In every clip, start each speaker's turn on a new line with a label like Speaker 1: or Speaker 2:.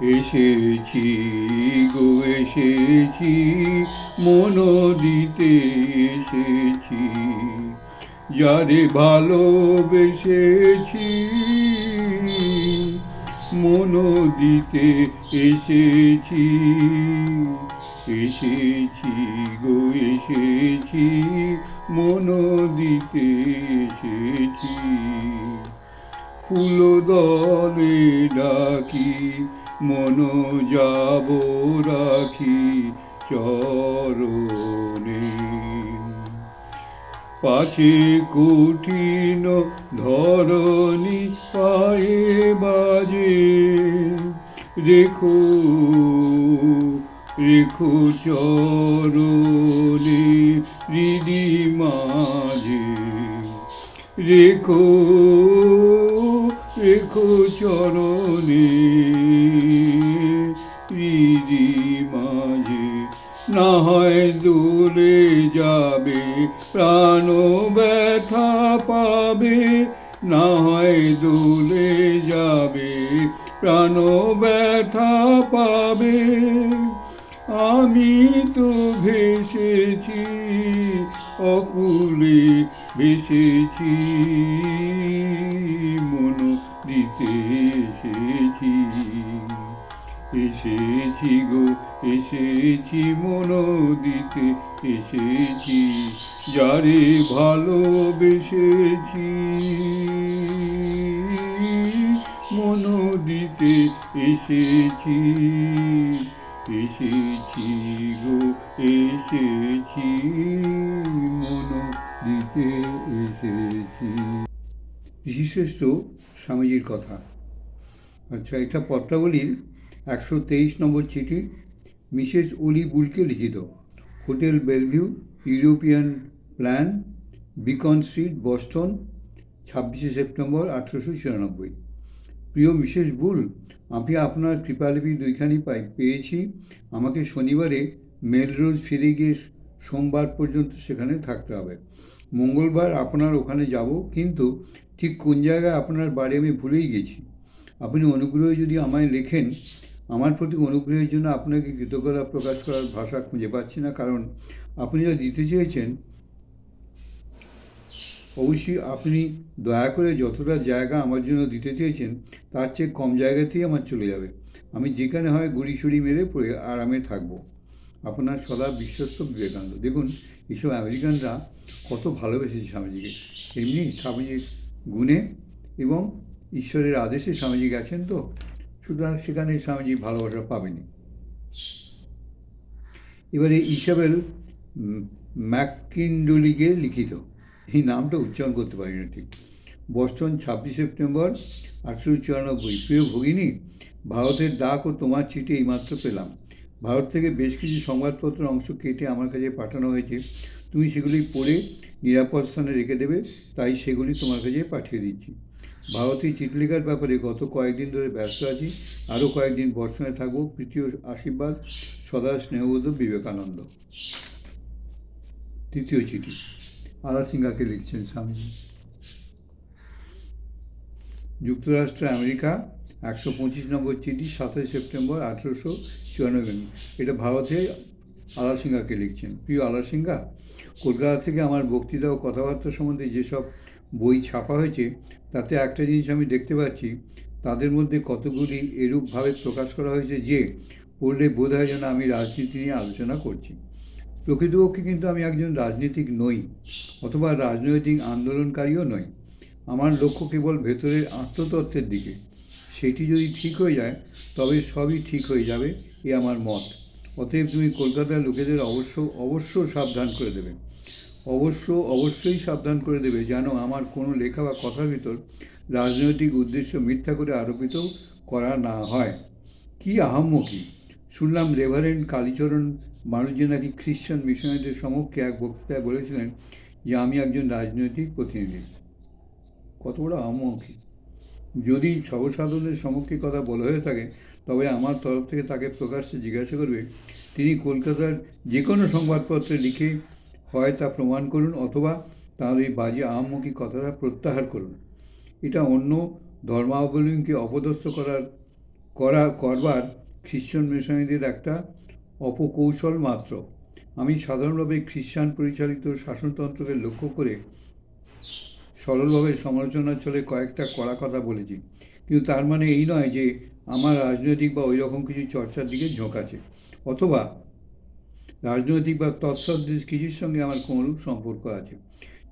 Speaker 1: এসেছি গো, এসেছি, মন দিতে এসেছি। যারে ভালোবেসেছি, মন দিতে এসেছি। এসেছি গো, এসেছি, মন দিতে এসেছি। ফুলদলে ডাকি মন যাব রাখি চরণে। পাছে কঠিন ধরণী পায়ে বাজে, রেখো রেখো চরণে হৃদি মাঝে। রেখো রেখো না হয় দূরে যাবে প্রাণ ব্যথা পাবে। না হয় দূরে যাবে প্রাণ ব্যথা পাবে। আমি তো ভেসেছি, অকুলে ভেসেছি, মন দিতে এসেছি। এসেছি গো, এসেছি মন দিতে এসেছি যারে ভালোবেসেছি। মন দিতে এসেছি এসেছি গো, এসেছি মন দিতে এসেছি ঋষিশ্রেষ্ঠ স্বামীজির কথা। আচ্ছা এটা পত্রাবলীর একশো তেইশ নম্বর চিঠি, মিসেস অলি বুলকে লিখিত। Hotel Bellevue, European plan, Beacon street, Boston, ছাব্বিশে সেপ্টেম্বর আঠেরোশো ছিয়ানব্বই প্রিয় মিসেস বুল, আমি আপনার কৃপালিপি দুইখানি পাই, পেয়েছি। আমাকে শনিবারে মেল রোজ ফিরে গিয়ে সোমবার পর্যন্ত সেখানে থাকতে হবে। মঙ্গলবার আপনার ওখানে যাব, কিন্তু ঠিক কোন জায়গায় আপনার বাড়ি আমি ভুলেই গেছি। আপনি অনুগ্রহে যদি আমায় লেখেন আমার প্রতি অনুগ্রহের জন্য আপনাকে কৃতজ্ঞতা প্রকাশ করার ভাষা খুঁজে পাচ্ছি না, কারণ আপনি যা দিতে চেয়েছেন, অবশ্যই আপনি দয়া করে যতটা জায়গা আমার জন্য দিতে চেয়েছেন, তার চেয়ে কম জায়গাতেই আমার চলে যাবে। আমি যেখানে হয় গুড়ি সুড়ি মেরে পড়ে আরামে থাকব। আপনার সদা বিশ্বস্ত বিবেকানন্দ। দেখুন, এইসব আমেরিকানরা কত ভালোবেসেছে স্বামীজিকে। এমনি স্বামীজির গুণে এবং ঈশ্বরের আদেশে স্বামীজি গেছেন তো? সুতরাং সেখানে স্বামীজি ভালোবাসা পাবেনি এবারে ইসাবেল ম্যাককিন্ডলিকে লিখিত। এই নামটা উচ্চারণ করতে পারি না ঠিক। বস্টন ছাব্বিশ সেপ্টেম্বর আঠেরোশো চুরানব্বই। প্রিয় ভগিনী, ভারতের ডাক ও তোমার চিঠি এইমাত্র পেলাম। ভারত থেকে বেশ কিছু সংবাদপত্র অংশ কেটে আমার কাছে পাঠানো হয়েছে। তুমি সেগুলি পড়ে নিরাপদ স্থানে রেখে দেবে, তাই সেগুলি তোমার কাছে পাঠিয়ে দিচ্ছি। ভারতীয় চিঠি লেখার ব্যাপারে গত কয়েকদিন ধরে ব্যস্ত আছি। আরও কয়েকদিন বর্ষণে থাকব। তৃতীয় আশীর্বাদ সদা স্নেহবোধ বিবেকানন্দ। তৃতীয় চিঠি। আলা সিংহাকে লিখছেন স্বামীজি। যুক্তরাষ্ট্র, আমেরিকা, একশো পঁচিশ নম্বর চিঠি, সাতাশে সেপ্টেম্বর, আঠেরোশো চুরানব্বই। এটা ভারতে আলা সিংহাকে লিখছেন। প্রিয় আলা সিংহা কলকাতা থেকে আমার বক্তৃতা ও কথাবার্তা সম্বন্ধে যেসব বই ছাপা হয়েছে, তাতে একটা জিনিস আমি দেখতে পাচ্ছি, তাদের মধ্যে কতগুলি এরূপভাবে প্রকাশ করা হয়েছে যে, পড়লে বোধ হয় যেন আমি রাজনীতি নিয়ে আলোচনা করছি। প্রকৃতপক্ষে কিন্তু আমি একজন রাজনীতিক নই, অথবা রাজনৈতিক আন্দোলনকারীও নই। আমার লক্ষ্য কেবল ভেতরের আত্মতত্ত্বের দিকে। সেটি যদি ঠিক হয়ে যায়, তবে সবই ঠিক হয়ে যাবে, এ আমার মত। অতএব তুমি কলকাতার লোকেদের অবশ্য অবশ্য সাবধান করে দেবে। অবশ্য, অবশ্যই সাবধান করে দেবে যেন আমার কোনো লেখা বা কথার ভিতর রাজনৈতিক উদ্দেশ্য মিথ্যা করে আরোপিত করা না হয়। কি আহাম্মকি। শুনলাম রেভারেন্ড কালীচরণ বাণিজ্য নাকি খ্রিশ্চান মিশনারিদের সমক্ষে এক বক্তৃতায় বলেছিলেন যে, আমি একজন রাজনৈতিক প্রতিনিধি। কত বড় আহাম্মকি। যদি সর্বসাধারণের সমক্ষে কথা বলা হয়ে থাকে, তবে আমার তরফ থেকে তাকে প্রকাশ্যে জিজ্ঞাসা করবে। তিনি কলকাতার যে কোনো সংবাদপত্রে লিখে হয় তা প্রমাণ করুন অথবা তার এই বাজে আহাম্মকি কথাটা প্রত্যাহার করুন। এটা অন্য ধর্মাবলম্বীকে অপদস্থ করার, করা, করবার খ্রিশ্চান মিশনারিদের একটা অপকৌশল মাত্র। আমি সাধারণভাবে খ্রিস্টান পরিচালিত শাসনতন্ত্রকে লক্ষ্য করে সরলভাবে সমালোচনার চলে কয়েকটা কড়া কথা বলেছি। কিন্তু তার মানে এই নয় যে আমার রাজনৈতিক বা ওই রকম কিছু চর্চার দিকে ঝোঁক আছে। অথবা রাজনৈতিক বা তৎসদৃশ কিছুর সঙ্গে আমার কোনরূপ সম্পর্ক আছে।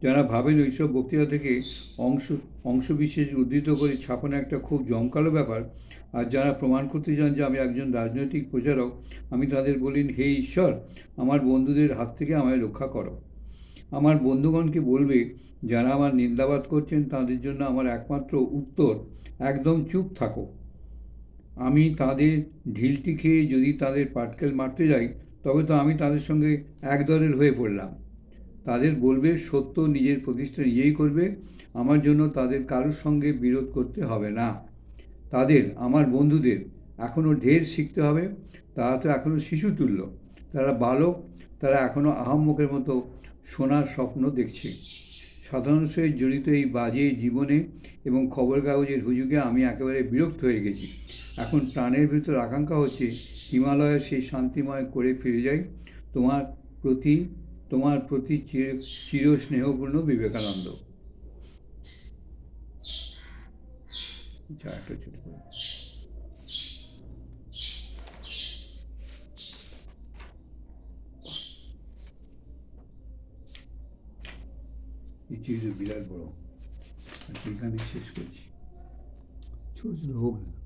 Speaker 1: যারা ভাবেন ওইসব বক্তৃতা থেকে অংশ, অংশবিশেষ উদ্ধৃত করে ছাপানো একটা খুব জমকালো ব্যাপার, আর যারা প্রমাণ করতে চান যে আমি একজন রাজনৈতিক প্রচারক, আমি তাদের বলিন, হে ঈশ্বর, আমার বন্ধুদের হাত থেকে আমায় রক্ষা করো। আমার বন্ধুগণকে বলবে, যারা আমার নিন্দাবাদ করছেন, তাদের জন্য আমার একমাত্র উত্তর, একদম চুপ থাকো। আমি তাদের ঢিলটি খেয়ে যদি তাদের পাটকেল মারতে যাই তবে তো আমি তাদের সঙ্গে একদলের হয়ে পড়লাম। তাদের বলবে, সত্য নিজের প্রতিষ্ঠা নিজেই করবে, আমার জন্য তাদের কারোর সঙ্গে বিরোধ করতে হবে না। তাদের, আমার বন্ধুদের এখনও ঢের শিখতে হবে। তারা তো এখনও শিশুতুল্য তারা বালক, তারা এখনও আহম্মকের মতো সোনার স্বপ্ন দেখছে। সাধারণ সহিত জড়িত এই বাজে জীবনে এবং খবর কাগজের হুজুগে আমি একেবারে বিরক্ত হয়ে গেছি। এখন প্রাণের ভিতর আকাঙ্ক্ষা হচ্ছে হিমালয়ে সেই শান্তিময় করে ফিরে যাই, তোমার প্রতি তোমার প্রতি চির চির স্নেহপূর্ণ বিবেকানন্দ চারটা চিজ বিরাট বড়। আর সেখানে শেষ করছি। ছোট ছোট হোক না